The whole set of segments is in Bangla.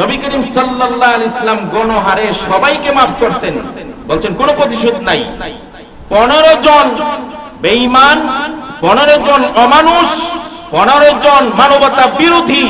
নবী করিম সাল্লাল্লাহু আলাইহি ইসলাম গণহারে সবাইকে maaf করছেন। বলছেন, কোনো প্রতিশোধ নাই। পনেরো জন বেঈমান, পনেরো জন অমানুষ, পনেরো জন মানবতা বিরোধী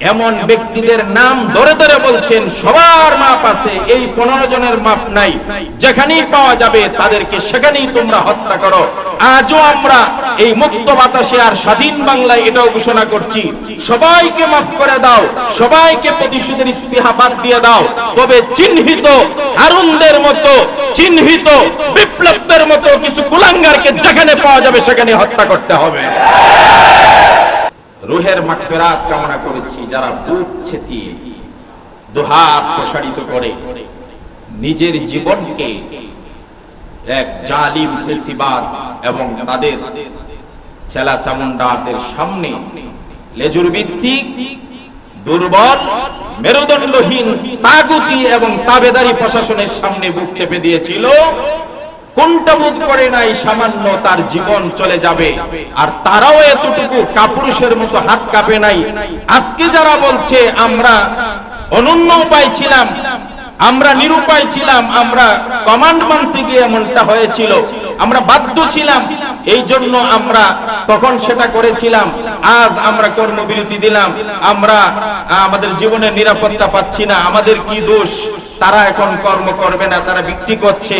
এমন ব্যক্তিদের নাম ধরে ধরে বলছেন, সবার মাপ আছে, এই পনেরো জনের মাপ নাই। যেখানেই পাওয়া যাবে তাদেরকে সেখানেই তোমরা হত্যা করো। আজও আমরা এই মুক্ত বাতাসে আর স্বাধীন বাংলায় এটাও ঘোষণা করছি, সবাইকে মাফ করে দাও, সবাইকে প্রতিশোধের স্পৃহা বাদ দিয়ে দাও। তবে চিহ্নিত হারুনদের মতো, চিহ্নিত বিপ্লবদের মতো কিছু কুলাঙ্গারকে যেখানে পাওয়া যাবে সেখানে হত্যা করতে হবে। রুহের মাগফিরাত কামনা করেছি, যারা বুক ছেতিয়ে দুহাত প্রসারিত করে নিজের জীবনকে এক জালিম ফেসিবাদ এবং তাদের চেলা চামুন্ডাদের সামনে লেজুর ভিত্তিক দুর্বল, মেরুদণ্ডহীন, তাগুতি এবং তাবেদারি প্রশাসনের সামনে বুক চেপে দিয়েছিল। কোনটা বোধ করে নাই, সামান্য তার জীবন চলে যাবে। আর তারাও এতটুকু কাপুরুষের মতো হাত কাঁপে নাই। আজকে যারা বলছে, আমরা অনন্য উপায় ছিলাম আমরা নিরুপায় ছিলাম, আমরা কমান্ড মানতে গিয়ে এমনটা হয়েছিল, আমরা বাধ্য ছিলাম, এই জন্য আমরা তখন সেটা করেছিলাম। আজ আমরা কর্মবিরতি দিলাম, আমরা আমাদের জীবনের নিরাপত্তা পাচ্ছি না, আমাদের কি দোষ? তারা এখন কর্ম করবে না, তারা বিক্রি করছে।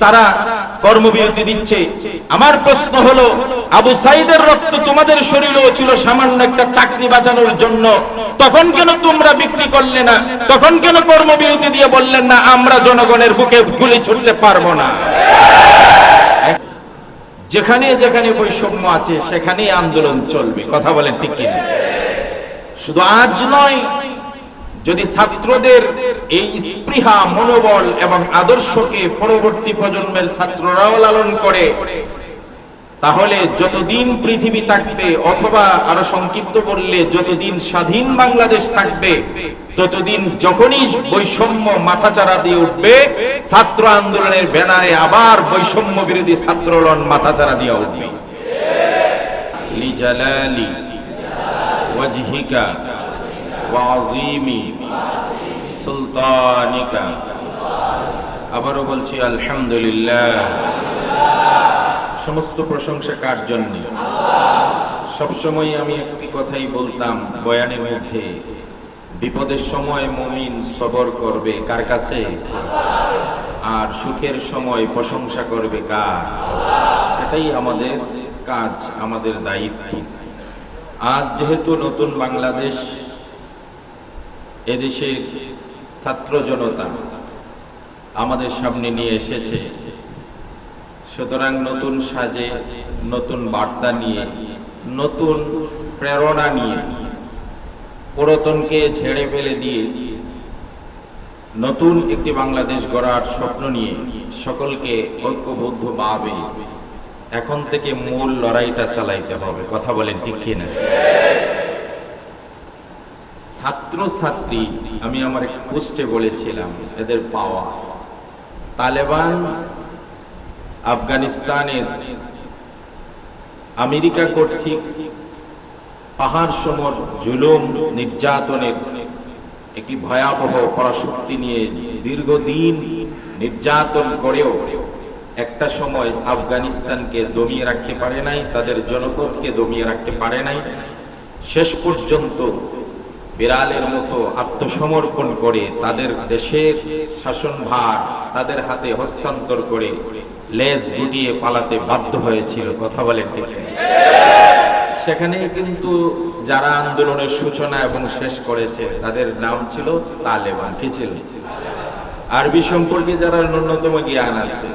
তারা কর্মবিরতি দিচ্ছে। আমার প্রশ্ন হলো, আবু সাইদের রক্ত তোমাদের শরীরেও ছিল সামান্য একটা চাকরি বাঁচানোর জন্য। তখন কেন তোমরা বিক্রি করলে না? তখন কেন কর্মবিরতি দিয়ে বললেন না, আমরা জনগণের বুকে গুলি ছুটতে পারব না। যেখানে যেখানে বৈষম্য আছে, সেখানেই আন্দোলন চলবে। কথা বলেন ঠিক কিনা? শুধু আজ নয় যদি ছাত্রদের এই স্পৃহা মনোবল এবং আদর্শকে পরবর্তী প্রজন্মের ছাত্ররাও লালন করে, তাহলে যতদিন পৃথিবী থাকবে অথবা আরও সংক্ষিপ্ত বললে যতদিন স্বাধীন বাংলাদেশ থাকবে, ততদিন যখনই বৈষম্য মাথাচাড়া দিয়ে উঠবে, ছাত্র আন্দোলনের ব্যানারে আবার বৈষম্য বিরোধী ছাত্রলন মাথাচাড়া দিয়ে উঠবে। লিজালালি ওয়াজহিকা। وعظيم سلطانك আবারও বলছি আলহামদুলিল্লাহ সমস্ত প্রশংসা কার জন্য সবসময় আমি একটি কথাই বলতাম বয়ানের মধ্যে বিপদের সময় মমিন সবর করবে কার কাছে আর সুখের সময় প্রশংসা করবে কার এটাই আমাদের কাজ আমাদের দায়িত্ব আজ যেহেতু নতুন বাংলাদেশ এদেশের ছাত্র জনতা আমাদের সামনে নিয়ে এসেছে। সুতরাং নতুন সাজে, নতুন বার্তা নিয়ে, নতুন প্রেরণা নিয়ে, পুরাতনকে ছেড়ে ফেলে দিয়ে, নতুন একটি বাংলাদেশ গড়ার স্বপ্ন নিয়ে সকলকে ঐক্যবদ্ধভাবে এখন থেকে মূল লড়াইটা চালাইতে হবে। কথা বলেন ঠিক কিনা? ছাত্র ছাত্রী আমি আমার এক পোস্টে বলেছিলাম, এদের পাওয়া। তালেবান, আফগানিস্তানের আমেরিকা কর্তৃক পাহাড় সমর জুলুম নির্যাতনের একটি ভয়াবহ পরাশক্তি নিয়ে দীর্ঘদিন নির্যাতন করেও একটা সময় আফগানিস্তানকে দমিয়ে রাখতে পারে নাই, তাদের জনপদকে দমিয়ে রাখতে পারে নাই। শেষ পর্যন্ত বিড়ালের মতো আত্মসমর্পণ করে তাদের দেশের শাসনভার তাদের হাতে হস্তান্তর করে লেজ গুটিয়ে পালাতে বাধ্য হয়েছিল। কথা বলেন সেখানে কিন্তু যারা আন্দোলনের সূচনা এবং শেষ করেছে, তাদের নাম ছিল তালেবান। কি ছিল? আরবি সম্পর্কে যারা ন্যূনতম জ্ঞান আছে,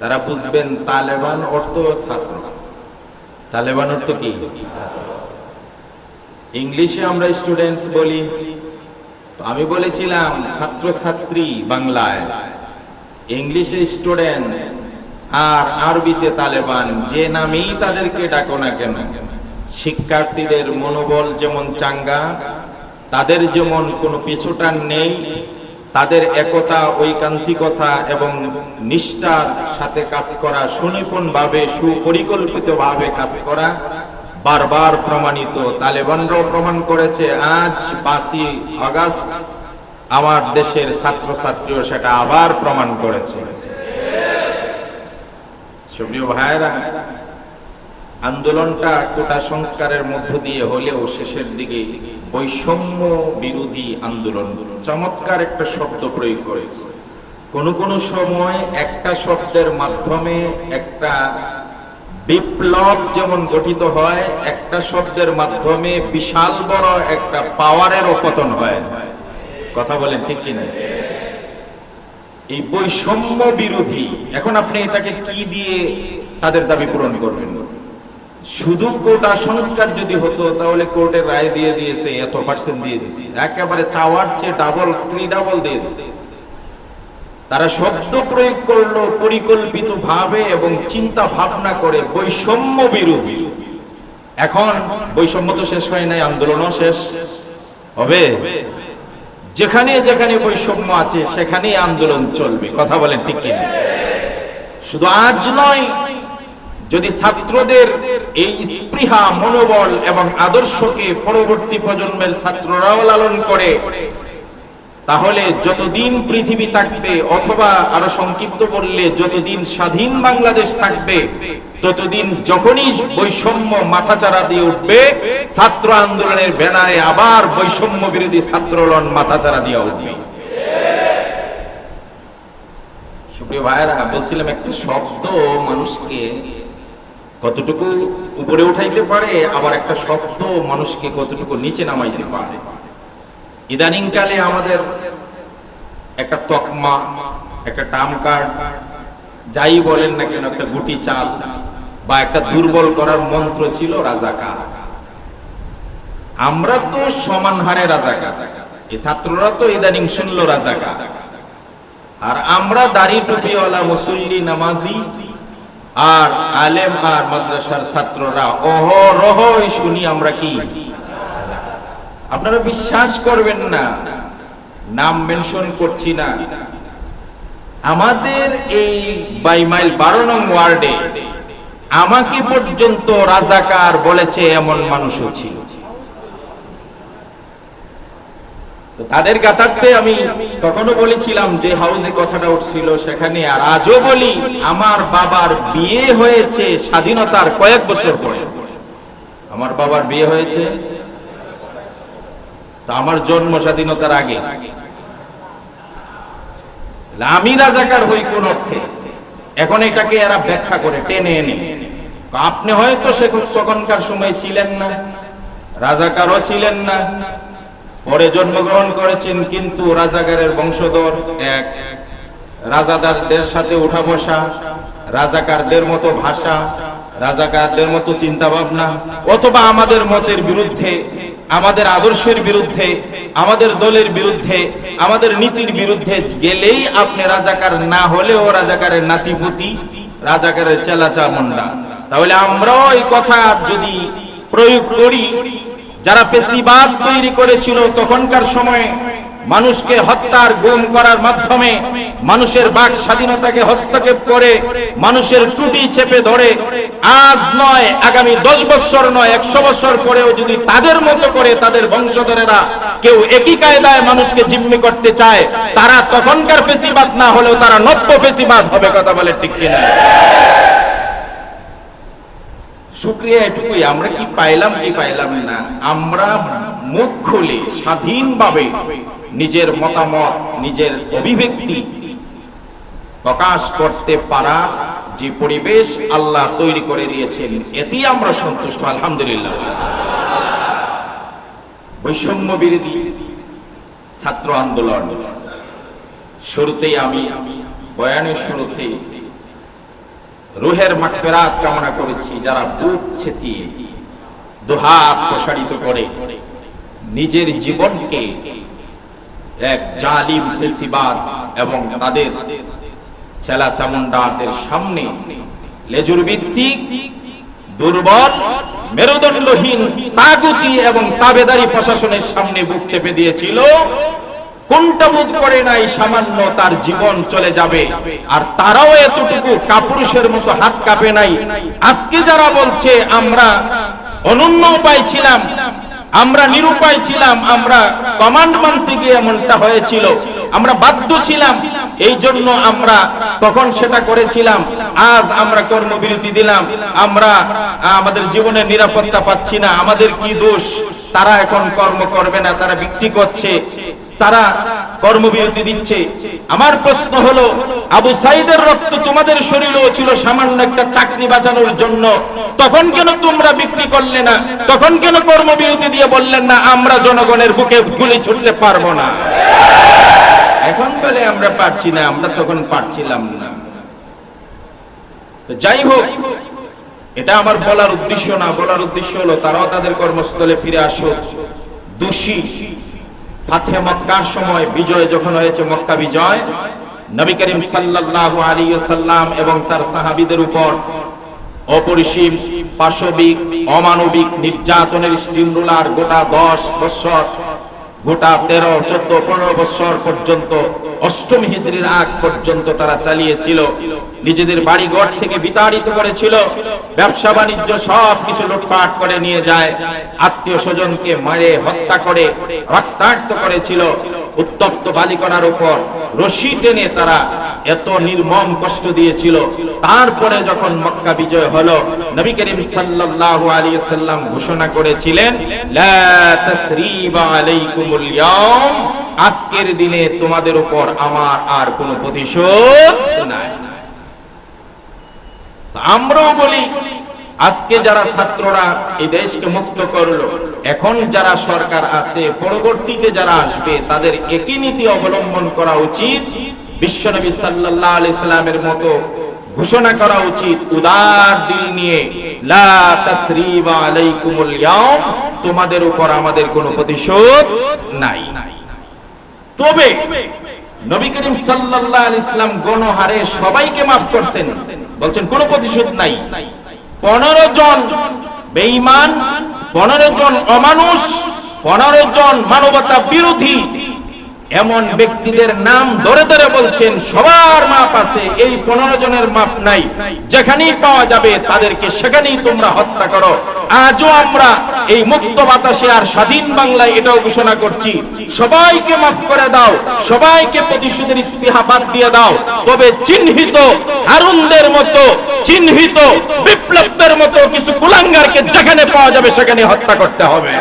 তারা বুঝবেন তালেবান অর্থ ছাত্র। তালেবান অর্থ কি? ইংলিশে আমরা স্টুডেন্টস বলি। তো আমি বলেছিলাম ছাত্র ছাত্রী বাংলায়। ইংলিশে স্টুডেন্ট আর আরবিতে তালেবান, যে নামেই তাদেরকে ডাকো না কেন। শিক্ষার্থীদের মনোবল যেমন চাঙ্গা, তাদের যেমন কোনো পিছুটান নেই, তাদের একতা, ঐকান্তিকতা এবং নিষ্ঠার সাথে কাজ করা, সুনিপুণভাবে, সুপরিকল্পিতভাবে কাজ করা বারবার প্রমাণিত। তালেবানরাও প্রমাণ করেছে, আজ পাঁচই আগস্ট আমার দেশের ছাত্রছাত্রীও সেটা আবার প্রমাণ করেছে। সুপ্রিয় ভাইরা আন্দোলনটা কোটা সংস্কারের মধ্য দিয়ে হলেও শেষের দিকে বৈষম্য বিরোধী আন্দোলন। চমৎকার একটা শব্দ প্রয়োগ করেছে। কোন কোন সময় একটা শব্দের মাধ্যমে একটা বিপ্লব যেমন গঠিত হয়, একটা শব্দের মাধ্যমে বিশাল বড় একটা পাওয়ারের পতন হয়। কথা বলেন ঠিক কিনা? এই বৈষম্য বিরোধী, এখন আপনি এটাকে কি দিয়ে তাদের দাবি পূরণ করবেন? শুধু কোটা সংস্কার যদি হতো, তাহলে কোর্টের রায় দিয়ে দিয়েছে, এত পার্সেন্ট দিয়ে দিয়েছে। একেবারে চাওয়ার চেয়ে ডাবল থ্রি ডাবল দিয়েছে। তারা শব্দ প্রয়োগ করল পরিকল্পিত ভাবে এবং চিন্তা ভাবনা করে বৈষম্য বিরোধী। এখন বৈষম্য তো শেষ হয় নাই, আন্দোলনও শেষ হবে। যেখানে যেখানে বৈষম্য আছে, সেখানেই আন্দোলন চলবে। কথা বলেন ঠিক কিনা? শুধু আজ নয়, যদি ছাত্রদের এই স্পৃহা, মনোবল এবং আদর্শকে পরবর্তী প্রজন্মের ছাত্ররাও লালন করে তাহলে যতদিন পৃথিবী থাকবে, অথবা আরও সংক্ষিপ্ত বললে, যতদিন স্বাধীন বাংলাদেশ থাকবে, ততদিন যখনই বৈষম্য মাথাচাড়া দিয়ে উঠবে, ছাত্র আন্দোলনের ব্যানারে আবার বৈষম্য বিরোধী ছাত্রলন মাথাচাড়া দিয়ে উঠবে। সুপ্রিয় ভাইয়েরা, বলছিলাম একটা শব্দ মানুষকে কতটুকু উপরে উঠাইতে পারে, আবার একটা শব্দ মানুষকে কতটুকু নিচে নামাইতে পারে। ইদানিং কালে আমাদের একটা তকমা, একটা টাম কার্ড, যাই বলেন না কেন, একটা গুটি চাল বা একটা দুর্বল করার মন্ত্র ছিল রাজাকার। আমরা তো সমান হারে রাজাকার। এই ছাত্ররা তো ইদানিং শুনলো রাজাকার। আর আমরা দাড়ি টুপিওয়ালা মুসল্লি, নামাজি আর আলেম আর মাদ্রাসার ছাত্ররা অহরহ শুনি আমরা কি? আপনারা বিশ্বাস করবেন না। নাম মেনশন করছি না। আমাদের এই বাইমাইল বারো নং ওয়ার্ডে আমাকে পর্যন্ত রাজাকার বলেছে এমন মানুষও ছিল। তাদের কাতারতে আমি তখনও বলেছিলাম যে হাউসে কথাটা উঠছিল সেখানে, আর আজও বলি, আমার বাবার বিয়ে হয়েছে স্বাধীনতার কয়েক বছর পরে। আমার বাবার বিয়ে হয়েছে তা আমার জন্ম স্বাধীনতার আগে। আমি রাজাকার হই কোন অর্থে। এখন এটাকে এরা ব্যাখ্যা করে, টেনে এনে। আপনি হয়তো সে তখনকার সময় ছিলেন না, রাজাকারও ছিলেন না, পরে জন্মগ্রহণ করেছেন কিন্তু রাজাকারের বংশধর এক। রাজাদারদের সাথে উঠা বসা, রাজাকারদের মতো ভাষা, রাজাকারদের মতো চিন্তা ভাবনা অথবা আমাদের মতের বিরুদ্ধে আমাদের আদর্শের বিরুদ্ধে, আমাদের দলের বিরুদ্ধে, আমাদের নীতির বিরুদ্ধে গেলেই আপনি রাজাকার না হলেও রাজাকারের নাতিপুতি, রাজাকারের চেলাচা মন্ডা। তাহলে আমরাও এই কথা যদি প্রয়োগ করি, যারা ফেসিবাদ তৈরি করেছিল তখনকার সময়ে মানুষকে হত্যার গুম করার মাধ্যমে মানুষের বাক স্বাধীনতাকে হস্তক্ষেপ করে মানুষের ত্রুটি চেপে ধরে। আজ নয়, আগামী দশ বছর নয়, একশো বছর পরেও যদি তাদের মতো করে তাদের বংশধরেরা কেউ একই কায়দায় মানুষকে জিম্মি করতে চায়, তারা তখনকার ফেসিবাদ না হলেও তারা নব্য ফেসিবাদ হবে কথা বলে ঠিক কিনা। শুক্রিয়া এটুকুই, আমরা কি পাইলাম কি পাইলাম না? আমরা মুখ খুলে স্বাধীনভাবে নিজের মতামত, নিজের অভিব্যক্তি প্রকাশ করতে পারা যে পরিবেশ আল্লাহ তৈরি করে দিয়েছেন, এতেই আমরা সন্তুষ্ট, আলহামদুলিল্লাহ। বৈষম্য বিরোধী ছাত্র আন্দোলন। শুরুতেই আমি বয়ানের শুরুতেই রুহের মাগফিরাত কামনা করেছি, যারা বুক ছেতিয়ে দুহাত প্রসারিত করে নিজের জীবনকে এক জালিম ফেসিবাদ এবং তাদের চেলা চামুন্ডাদের সামনে লেজুর ভিত্তিক দুর্বল, মেরুদণ্ডহীন, তাগুতি এবং তাবেদারি প্রশাসনের সামনে বুক চেপে দিয়েছিল। কোনটা বোধ করে নাই সামান্য তার জীবন চলে যাবে, আর তারাও এতটুকু কাপুরুষের মতো হাত কাঁপে নাই। আজকে যারা বলছে, আমরা অনন্য উপায় ছিলাম আমরা নিরুপায় ছিলাম, আমরা কমান্ড মানতে গিয়ে এমনটা হয়েছিল। আমরা বাধ্য ছিলাম, এই জন্য আমরা তখন সেটা করেছিলাম। আজ আমরা কর্মবিরতি দিলাম। আমরা, আমাদের জীবনে নিরাপত্তা পাচ্ছি না। আমাদের কি দোষ? তারা এখন কর্ম করবে না, তারা বিক্রি করছে। তারা কর্মবিরতি দিচ্ছে। আমার প্রশ্ন হলো, আবু সাইদের রক্ত তোমাদের শরীরেও ছিল সামান্য একটা চাকরি বাঁচানোর জন্য। তখন কেন তোমরা বিক্রি করলে না? তখন কেন কর্মবিরতি দিয়ে বললেন না, আমরা জনগণের বুকে গুলি ছুটতে পারব না? এখন বলে আমরা পারছি না, আমরা তখন পারছিলাম না। যাই হোক, এটা আমার বলার উদ্দেশ্য না, বলার উদ্দেশ্য হলো, তারাও তাদের কর্মস্থলে ফিরে আসুক। দোষী ফাতে মক্কার সময় বিজয় যখন হয়েছে, মক্কা বিজয়, নবী করিম সাল্লাল্লাহু আলাইহি সাল্লাম এবং তার সাহাবিদের উপর অপরিসীম পাশবিক, অমানবিক নির্যাতনের স্টিমরুলার গোটা দশ বছর গোটা তেরো, চোদ্দ, পনেরো বছর পর্যন্ত, অষ্টম হিজড়ির আগ পর্যন্ত তারা চালিয়েছিল। নিজেদের বাড়ি ঘর থেকে বিতাড়িত করেছিল। ব্যবসা বাণিজ্য সব কিছু লুটপাট করে নিয়ে যায়। আত্মীয় স্বজনকে মারে, হত্যা করে, রক্তাক্ত করেছিল। উত্তপ্ত বালিকণার উপর রশি টেনে তারা এত নির্মম কষ্ট দিয়েছিল। তারপরে যখন মক্কা বিজয় হলো, নবী করিম সাল্লাল্লাহু আলাইহি সাল্লাম ঘোষণা করেছিলেন আজকের দিনে তোমাদের উপর আমার আর কোনো প্রতিশোধ নাই। আমরাও বলি, আজকে যারা ছাত্ররা এই দেশকে মুক্ত করল এখন যারা সরকার আছে, পরবর্তীতে যারা আসবে, তাদের একই নীতি অবলম্বন করা উচিত। বিশ্বনবী সাল্লাল্লাহু আলাইহি সাল্লামের মতো ঘোষণা করা উচিত, উদার দিল নিয়ে তোমাদের উপর আমাদের কোনো প্রতিশোধ নাই। তবে নবী করিম সাল্লাল্লাহু আলাইহি ইসলাম গণহারে সবাইকে মাফ করছেন। বলছেন, কোনো প্রতিশোধ নাই। পনেরো জন বেঈমান পনেরো জন অমানুষ পনেরো জন মানবতা বিরোধী এমন ব্যক্তিদের নাম ধরে ধরে বলছেন, সবার মাপ আছে, এই পনেরো জনের মাপ নাই। যেখানেই পাওয়া যাবে তাদেরকে সেখানেই তোমরা হত্যা করো। আজও আমরা এই মুক্ত বাতাসে আর স্বাধীন বাংলায় এটাও ঘোষণা করছি, সবাইকে মাফ করে দাও, সবাইকে প্রতিশোধের স্পৃহা বাদ দিয়ে দাও। তবে চিহ্নিত হারুনদের মতো, চিহ্নিত বিপ্লবদের মতো কিছু কুলাঙ্গারকে যেখানে পাওয়া যাবে সেখানে হত্যা করতে হবে।